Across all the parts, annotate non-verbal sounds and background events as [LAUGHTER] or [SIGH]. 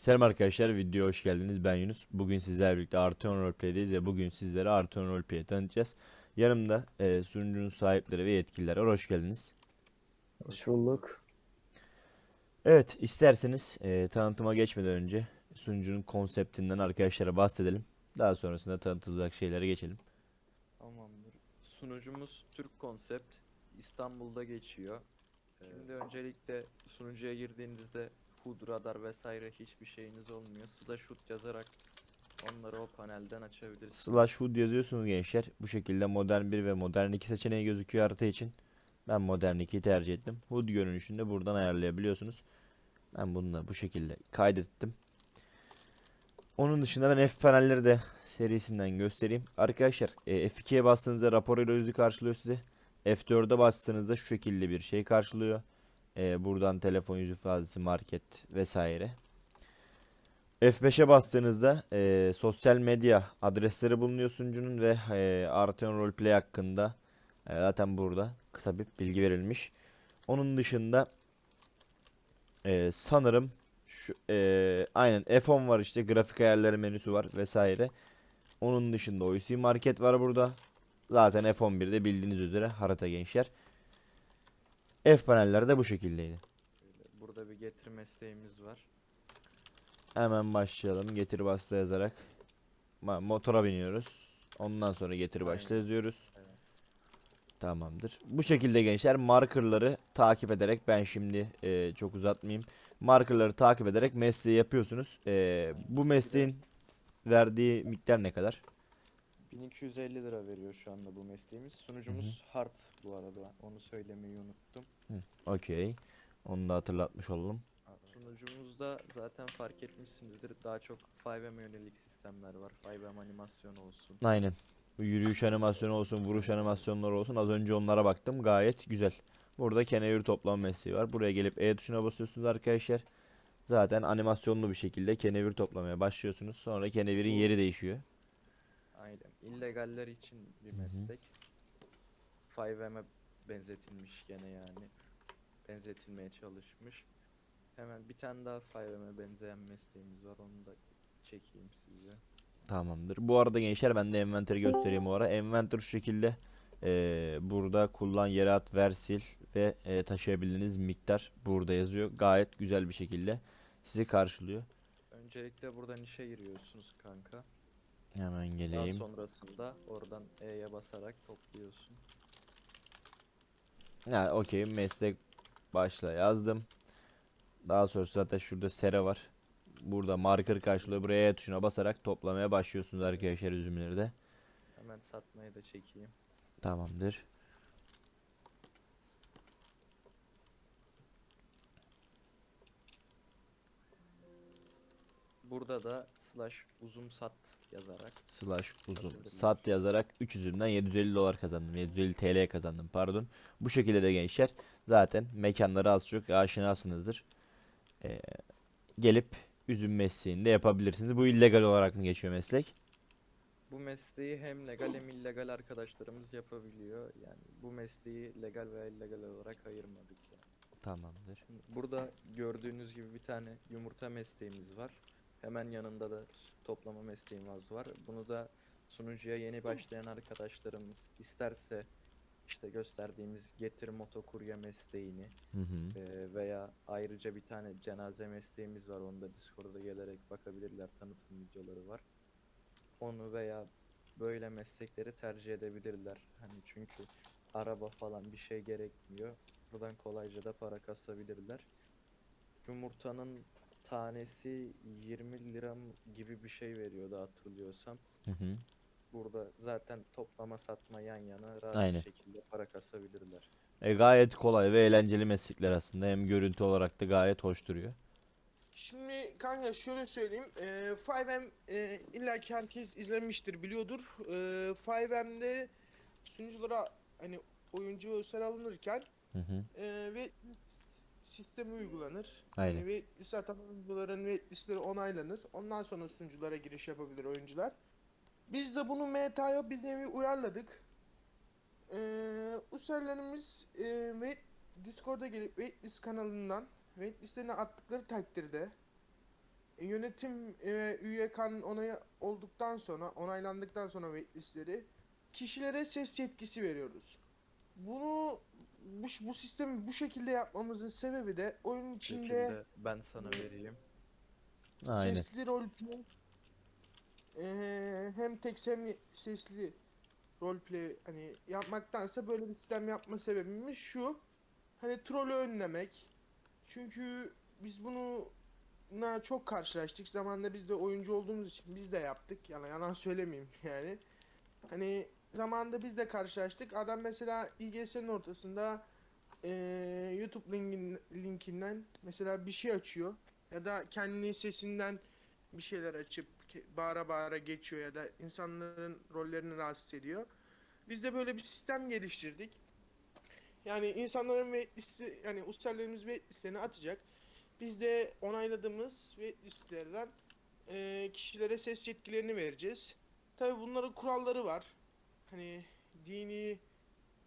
Selam arkadaşlar, videoya hoş geldiniz. Ben Yunus. Bugün sizlerle birlikte Arteon Roleplay'deyiz ve bugün sizlere Arteon Roleplay'i tanıtacağız. Yanımda e, sunucunun sahipleri ve yetkililer var. Hoş geldiniz. Hoş bulduk. Evet, isterseniz e, tanıtıma geçmeden önce sunucunun konseptinden arkadaşlara bahsedelim. Daha sonrasında tanıtılacak şeylere geçelim. Tamamdır. Sunucumuz Türk konsept. İstanbul'da geçiyor. Şimdi öncelikle sunucuya girdiğinizde HUD, radar vesaire hiçbir şeyiniz olmuyor. Slash HUD yazarak onları o panelden açabilirsiniz. Slash HUD yazıyorsunuz gençler. Bu şekilde Modern 1 ve Modern 2 seçeneği gözüküyor harita için. Ben Modern 2'yi tercih ettim. HUD görünüşünde buradan ayarlayabiliyorsunuz. Ben bunu da bu şekilde kaydettim. Onun dışında ben F panelleri de serisinden göstereyim. Arkadaşlar e, F2'ye bastığınızda rapor yüzü karşılıyor size. F4'e bastığınızda şu şekilde bir şey karşılıyor. E, buradan telefon yüz ifadesi, market vesaire. F5'e bastığınızda e, sosyal medya adresleri bulunuyor sunucunun ve e, Arteon Roleplay hakkında e, zaten burada kısa bir bilgi verilmiş. Onun dışında e, sanırım şu e, aynen F10 var işte grafik ayarları menüsü var vesaire. Onun dışında OC Market var burada. Zaten F11'de bildiğiniz üzere harita gençler. F paneller de bu şekildeydi. Burada bir getir mesleğimiz var. Hemen başlayalım. Getir basta yazarak. Ma- Motora biniyoruz. Ondan sonra getir başla Aynen. yazıyoruz. Evet. Tamamdır. Bu şekilde gençler markerları takip ederek ben şimdi e, çok uzatmayayım. Markerları takip ederek mesleği yapıyorsunuz. E, bu mesleğin verdiği miktar ne kadar? 1250 lira veriyor şu anda bu mesleğimiz. Sunucumuz hard bu arada. Onu söylemeyi unuttum. Okey. Onu da hatırlatmış olalım. Sunucumuzda zaten fark etmişsinizdir. Daha çok 5M yönelik sistemler var. 5M animasyon olsun. Aynen. Bu yürüyüş animasyonu olsun, vuruş animasyonları olsun. Az önce onlara baktım. Gayet güzel. Burada kenevir toplama mesleği var. Buraya gelip E tuşuna basıyorsunuz arkadaşlar. Zaten animasyonlu bir şekilde kenevir toplamaya başlıyorsunuz. Sonra kenevirin yeri değişiyor. İllegaller için bir Hı hı. meslek. 5M'e benzetilmiş gene yani. Benzetilmeye çalışmış. Hemen bir tane daha 5M'e benzeyen mesleğimiz var. Onu da çekeyim size. Tamamdır. Bu arada gençler ben de envanteri göstereyim o ara. Envanter şu şekilde. Ee, burada kullan yere at ver sil ve e, taşıyabildiğiniz miktar burada yazıyor. Gayet güzel bir şekilde sizi karşılıyor. Öncelikle buradan işe giriyorsunuz kanka. Hemen Daha geleyim. sonrasında oradan E'ye basarak topluyorsun. Ha, okey meslek başla yazdım. Daha sonra zaten şurada sere var. Burada marker karşılıyor. Buraya E tuşuna basarak toplamaya başlıyorsunuz arkadaşlar üzümleri de. Hemen satmayı da çekeyim. Tamamdır. Burada da slash uzun sat yazarak Slash uzun. Sat yazarak 3 üzümden 750 dolar kazandım. 750 TL kazandım pardon. Bu şekilde de gençler zaten mekanlara az çok aşinasınızdır. Ee, gelip üzüm mesleğini de yapabilirsiniz. Bu illegal olarak mı geçiyor meslek? Bu mesleği hem legal hem illegal arkadaşlarımız yapabiliyor. Yani bu mesleği legal veya illegal olarak ayırmadık yani. Tamamdır. Burada gördüğünüz gibi bir tane yumurta mesleğimiz var. Hemen yanında da toplama mesleğimiz var. Bunu da sunucuya yeni başlayan arkadaşlarımız isterse işte gösterdiğimiz getir motokurye mesleğini Hı hı. e, veya ayrıca bir tane cenaze mesleğimiz var. Onu da Discord'a gelerek bakabilirler. Tanıtım videoları var. Onu veya böyle meslekleri tercih edebilirler. Hani çünkü araba falan bir şey gerekmiyor. Buradan kolayca da para kasabilirler. Yumurtanın tanesi 20 lira gibi bir şey veriyordu hatırlıyorsam. Hı hı. Burada zaten toplama satma yan yana rahat Aynen. bir şekilde para kasabilirler. E, gayet kolay ve eğlenceli meslekler aslında. Hem görüntü olarak da gayet hoş duruyor. Şimdi kanka şöyle söyleyeyim. Eee 5M eee illa ki herkes izlemiştir, biliyordur. Eee 5M'de sunuculara hani oyuncu özel alınırken Hı hı. eee waitlist sistemi uygulanır. Aynen. Yani waitlist atan oyuncuların waitlistleri onaylanır. Ondan sonra sunuculara giriş yapabilir oyuncular. Biz de bunu meta'ya bir nevi uyarladık. Eee userlerimiz eee wait Discord'a gelip waitlist kanalından waitlistlerini attıkları takdirde yönetim e, üye kan onayı olduktan sonra onaylandıktan sonra waitlistleri kişilere ses yetkisi veriyoruz. Bunu bu, bu sistemi bu şekilde yapmamızın sebebi de oyun Bu içinde şekilde ben sana vereyim. Aynen. sesli roleplay eee, hem tek hem sesli roleplay hani yapmaktansa böyle bir sistem yapma sebebimiz şu. Hani trolü önlemek. Çünkü biz bunu na çok karşılaştık. Zamanında biz de oyuncu olduğumuz için biz de yaptık. Yani yalan söylemeyeyim [LAUGHS] yani. Hani zamanında biz de karşılaştık. Adam mesela IGS'nin ortasında eee, YouTube linkin, linkinden mesela bir şey açıyor ya da kendi sesinden bir şeyler açıp bağıra bağıra geçiyor ya da insanların rollerini rahatsız ediyor. Biz de böyle bir sistem geliştirdik. Yani insanların ve liste yani ustalarımız ve listelerini atacak. Biz de onayladığımız ve listelerden eee, kişilere ses yetkilerini vereceğiz. Tabi bunların kuralları var. Hani dini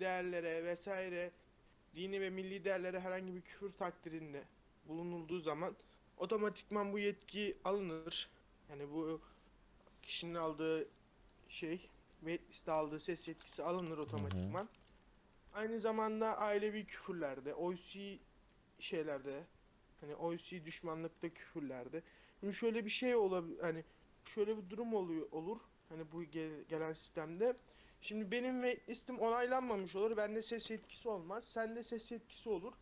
değerlere vesaire dini ve milli değerlere herhangi bir küfür takdirinde bulunulduğu zaman otomatikman bu yetki alınır. Yani bu kişinin aldığı şey ve liste aldığı ses yetkisi alınır otomatikman. Aynı zamanda ailevi küfürlerde, OC şeylerde, hani OC düşmanlıkta küfürlerde. Şimdi şöyle bir şey olabilir, hani şöyle bir durum oluyor olur. Hani bu gel- gelen sistemde. Şimdi benim ve listim onaylanmamış olur. Bende ses yetkisi olmaz. Sende ses yetkisi olur.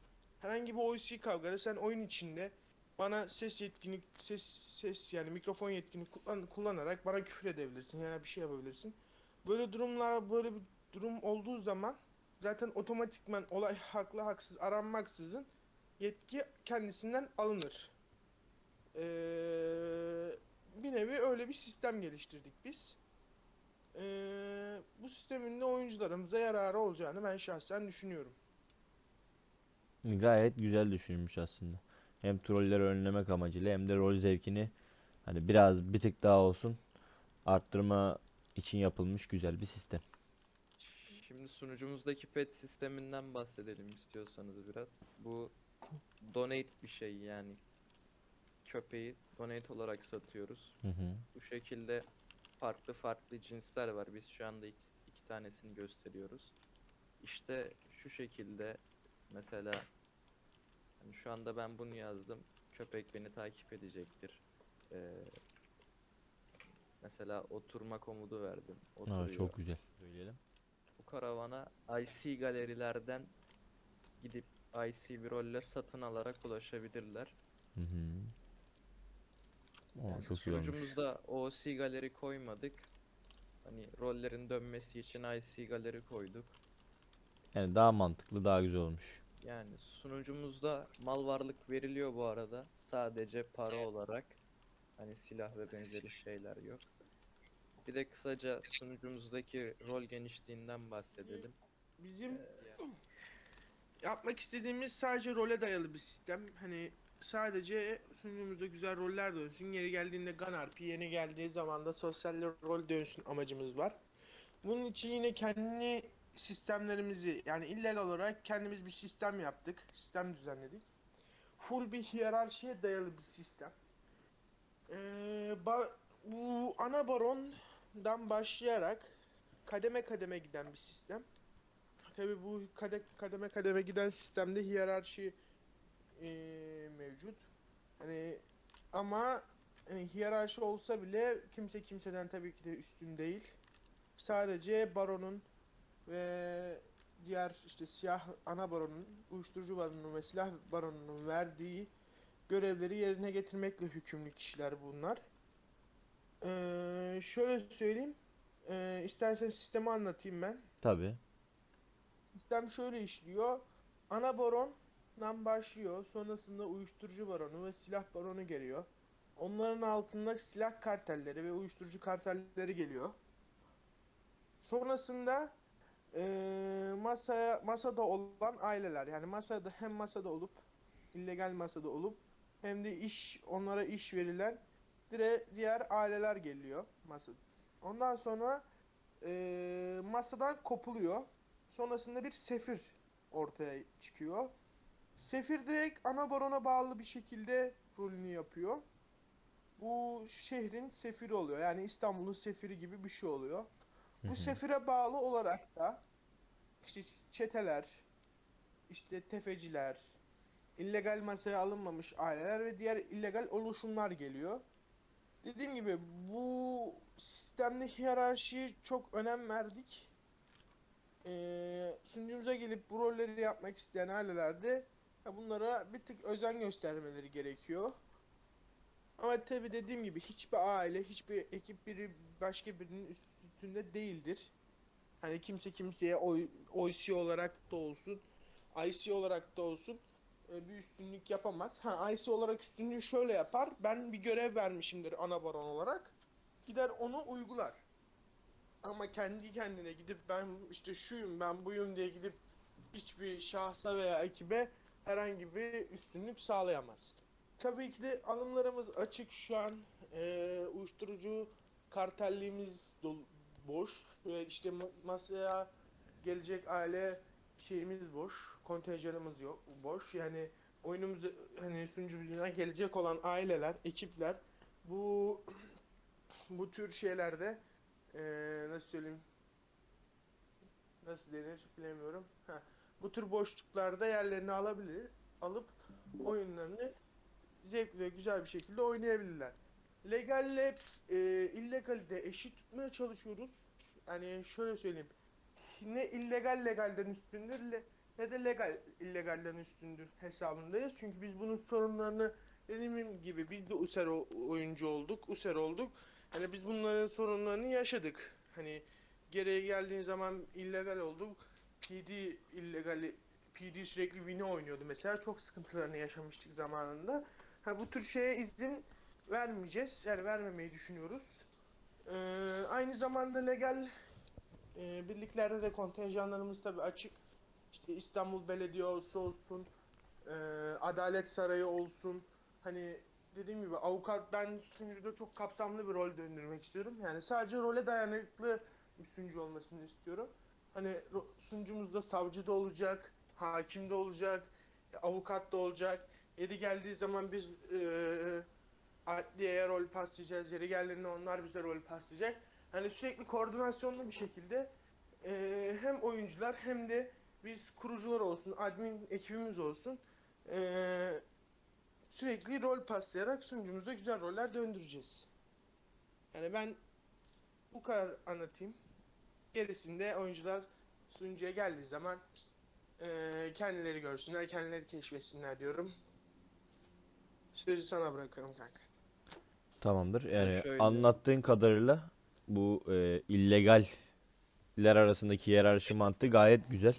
Herhangi bir OC kavgada sen oyun içinde bana ses yetkini ses ses yani mikrofon yetkini kullan, kullanarak bana küfür edebilirsin ya bir şey yapabilirsin. Böyle durumlar böyle bir durum olduğu zaman zaten otomatikman olay haklı haksız aranmaksızın yetki kendisinden alınır. Ee, bir nevi öyle bir sistem geliştirdik biz. Ee, bu sistemin de oyuncularımıza yararı olacağını ben şahsen düşünüyorum. Gayet güzel düşünülmüş aslında. Hem trolleri önlemek amacıyla hem de rol zevkini hani biraz bir tık daha olsun arttırma için yapılmış güzel bir sistem. Şimdi sunucumuzdaki pet sisteminden bahsedelim istiyorsanız biraz. Bu donate bir şey yani. Köpeği donate olarak satıyoruz. Hı hı. Bu şekilde farklı farklı cinsler var. Biz şu anda iki, iki tanesini gösteriyoruz. İşte şu şekilde mesela hani şu anda ben bunu yazdım. Köpek beni takip edecektir. Ee, mesela oturma komudu verdim. Aa, Oturuyor. çok güzel. Söyleyelim. Bu karavana IC galerilerden gidip IC bir rolle satın alarak ulaşabilirler. Hı hı. Aa, Yani çok iyi olmuş. sunucumuzda OC galeri koymadık. Hani rollerin dönmesi için IC galeri koyduk. Yani daha mantıklı, daha güzel olmuş. Yani sunucumuzda mal varlık veriliyor bu arada. Sadece para olarak. Hani silah ve benzeri şeyler yok. Bir de kısaca sunucumuzdaki rol genişliğinden bahsedelim. Bizim Ee, yapmak istediğimiz sadece role dayalı bir sistem. Hani sadece sunucumuzda güzel roller dönsün. Yeri geldiğinde Gun RP, yeni geldiği zaman da sosyal rol dönsün amacımız var. Bunun için yine kendi sistemlerimizi yani illegal olarak kendimiz bir sistem yaptık. Sistem düzenledik. Full bir hiyerarşiye dayalı bir sistem. Ee, ba- bu ana barondan başlayarak kademe kademe giden bir sistem. Tabi bu kade, kademe kademe giden sistemde hiyerarşi eee, mevcut. Hani ama hani hiyerarşi olsa bile kimse kimseden tabii ki de üstün değil. Sadece baronun ve diğer işte siyah ana baronun, uyuşturucu baronunun ve silah baronunun verdiği görevleri yerine getirmekle hükümlü kişiler bunlar. Eee, şöyle söyleyeyim. Eee istersen sistemi anlatayım ben. Tabii. Sistem şöyle işliyor. Ana barondan başlıyor. Sonrasında uyuşturucu baronu ve silah baronu geliyor. Onların altında silah kartelleri ve uyuşturucu kartelleri geliyor. Sonrasında eee, masaya masada olan aileler yani masada hem masada olup illegal masada olup hem de iş onlara iş verilen dire diğer aileler geliyor masa. Ondan sonra eee, masadan kopuluyor. Sonrasında bir sefir ortaya çıkıyor. Sefir direkt ana barona bağlı bir şekilde rolünü yapıyor. bu şehrin sefiri oluyor. Yani İstanbul'un sefiri gibi bir şey oluyor. Bu hı. sefire bağlı olarak da işte çeteler, işte tefeciler, illegal masaya alınmamış aileler ve diğer illegal oluşumlar geliyor. Dediğim gibi bu sistemde hiyerarşiye çok önem verdik. Ee, sunucumuza gelip bu rolleri yapmak isteyen ailelerde bunlara bir tık özen göstermeleri gerekiyor. Ama tabi dediğim gibi hiçbir aile, hiçbir ekip biri başka birinin üstünde değildir. Hani kimse kimseye oy, OC olarak da olsun, IC olarak da olsun e, bir üstünlük yapamaz. Ha IC olarak üstünlüğü şöyle yapar. Ben bir görev vermişimdir ana baron olarak. Gider onu uygular. Ama kendi kendine gidip ben işte şuyum ben buyum diye gidip hiçbir şahsa veya ekibe herhangi bir üstünlük sağlayamaz. Tabii ki de alımlarımız açık şu an. Ee, uyuşturucu kartelliğimiz dolu, boş. Ve işte ma- masaya gelecek aile şeyimiz boş. Kontenjanımız yok boş. Yani oyunumuz hani sunucumuza gelecek olan aileler, ekipler bu bu tür şeylerde ee, nasıl söyleyeyim nasıl denir bilemiyorum. Ha, bu tür boşluklarda yerlerini alabilir, alıp oyunlarını zevkli ve güzel bir şekilde oynayabilirler. Legalle e, illegali de eşit tutmaya çalışıyoruz. Yani şöyle söyleyeyim. Ne illegal legalden üstündür ne de legal illegalden üstündür hesabındayız. Çünkü biz bunun sorunlarını dediğim gibi biz de User oyuncu olduk, User olduk. Hani biz bunların sorunlarını yaşadık. Hani geriye geldiğin zaman illegal olduk. PD illegal PD sürekli Win'i oynuyordu mesela. Çok sıkıntılarını yaşamıştık zamanında. Ha bu tür şeye izin vermeyeceğiz. Yani vermemeyi düşünüyoruz. Ee, aynı zamanda legal e, birliklerde de kontenjanlarımız tabii açık. İşte İstanbul Belediyesi olsun, e, Adalet Sarayı olsun. Hani dediğim gibi avukat ben sunucuda çok kapsamlı bir rol döndürmek istiyorum. Yani sadece role dayanıklı bir sunucu olmasını istiyorum. Hani ro- sunucumuzda savcı da olacak, hakim de olacak, avukat da olacak. Yeri geldiği zaman biz eee adliyeye rol paslayacağız. Yeri geldiğinde onlar bize rol paslayacak. Hani sürekli koordinasyonlu bir şekilde eee, hem oyuncular hem de biz kurucular olsun, admin ekibimiz olsun eee, sürekli rol paslayarak sunucumuza güzel roller döndüreceğiz. Yani ben bu kadar anlatayım. Gerisinde oyuncular sunucuya geldiği zaman eee, kendileri görsünler, kendileri keşfetsinler diyorum. Sözü sana bırakıyorum kanka. Tamamdır. Yani şöyle- anlattığın kadarıyla bu e, illegaller arasındaki hiyerarşi mantığı gayet güzel.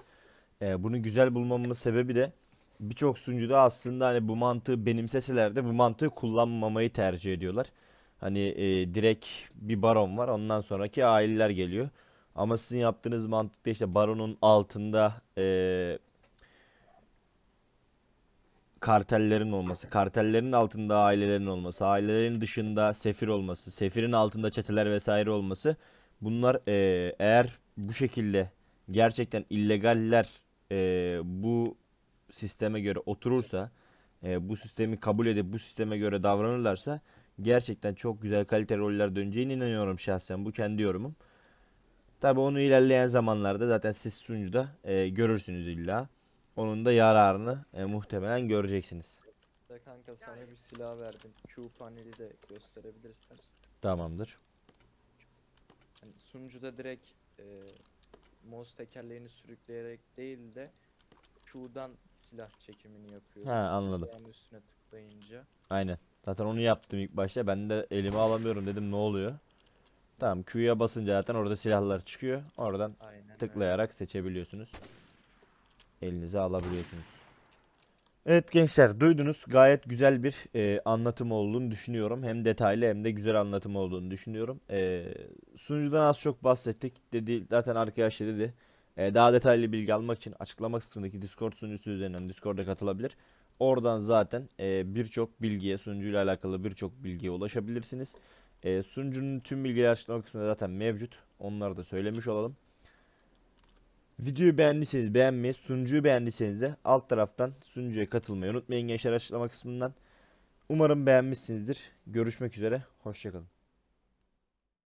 E, bunu güzel bulmamın sebebi de birçok sunucuda aslında hani bu mantığı benimseseler de bu mantığı kullanmamayı tercih ediyorlar. Hani e, direkt bir baron var ondan sonraki aileler geliyor. Ama sizin yaptığınız mantıkta işte baronun altında e, kartellerin olması, kartellerin altında ailelerin olması, ailelerin dışında sefir olması, sefirin altında çeteler vesaire olması bunlar eee, eğer bu şekilde gerçekten illegaller eee, bu sisteme göre oturursa, eee, bu sistemi kabul edip bu sisteme göre davranırlarsa gerçekten çok güzel kaliteli roller döneceğine inanıyorum şahsen. Bu kendi yorumum. Tabii onu ilerleyen zamanlarda zaten siz sunucuda eee, görürsünüz illa. Onun da yararını e, muhtemelen göreceksiniz. De kanka sana bir silah verdim. Q paneli de gösterebilirsin. Tamamdır. Hani sunucuda direkt e, mouse tekerleğini sürükleyerek değil de Q'dan silah çekimini yapıyor. Ha anladım. Silahın üstüne tıklayınca. Aynen. Zaten onu yaptım ilk başta. Ben de elime alamıyorum dedim ne oluyor. Tamam Q'ya basınca zaten orada silahlar çıkıyor. Oradan Aynen öyle. tıklayarak seçebiliyorsunuz. Elinize alabiliyorsunuz. Evet gençler duydunuz. Gayet güzel bir e, anlatım olduğunu düşünüyorum. Hem detaylı hem de güzel anlatım olduğunu düşünüyorum. E, sunucudan az çok bahsettik. Dedi zaten arkadaş da dedi. E, daha detaylı bilgi almak için açıklama kısmındaki Discord sunucusu üzerinden Discord'a katılabilir. Oradan zaten e, birçok bilgiye, sunucuyla alakalı birçok bilgiye ulaşabilirsiniz. E, sunucunun tüm bilgileri açıklama kısmında zaten mevcut. Onları da söylemiş olalım. Videoyu beğendiyseniz beğenmeyi, sunucuyu beğendiyseniz de alt taraftan sunucuya katılmayı unutmayın gençler açıklama kısmından. Umarım beğenmişsinizdir. Görüşmek üzere. Hoşçakalın.